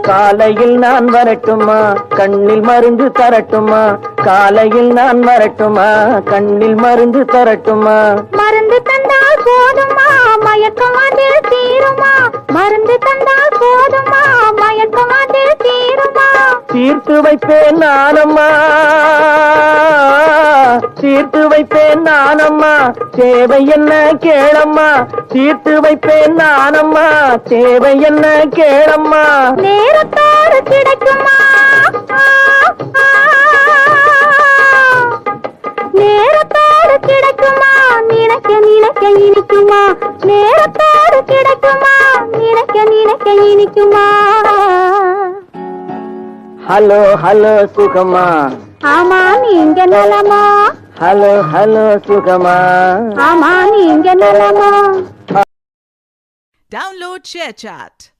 காலையில் நான் வரட்டுமா? கண்ணில் மருந்து தரட்டுமா? காலையில் நான் வரட்டுமா? கண்ணில் மருந்து தரட்டுமா? மருந்து தந்தால் போதுமா? மயக்கம் அதில் தீருமா? மருந்து தந்தால் போதுமா? மயக்கம் அதில் தீருமா? தீர்த்து வைப்பேன் நானம்மா. தீர்த்து வைப்பேன் நானம்மா. தேவை என்ன கேளம்மா. தீர்த்து வைப்பேன் நானம்மா. தேவை என்ன கேளம்மா. நேரத்தோடு கிடைக்குமா? நேரத்தோடு கிடைக்குமா? நினைக்க நினைக்க இனிக்குமா? நேரத்தோடு கிடைக்குமா? நினைக்க நினைக்க இனிக்குமா? ஹலோ ஹலோ சுகமா ஆமா நீங்க நலமா? ஹலோ ஹலோ சுகமா ஆமா நீங்க நலமா Download ShareChat.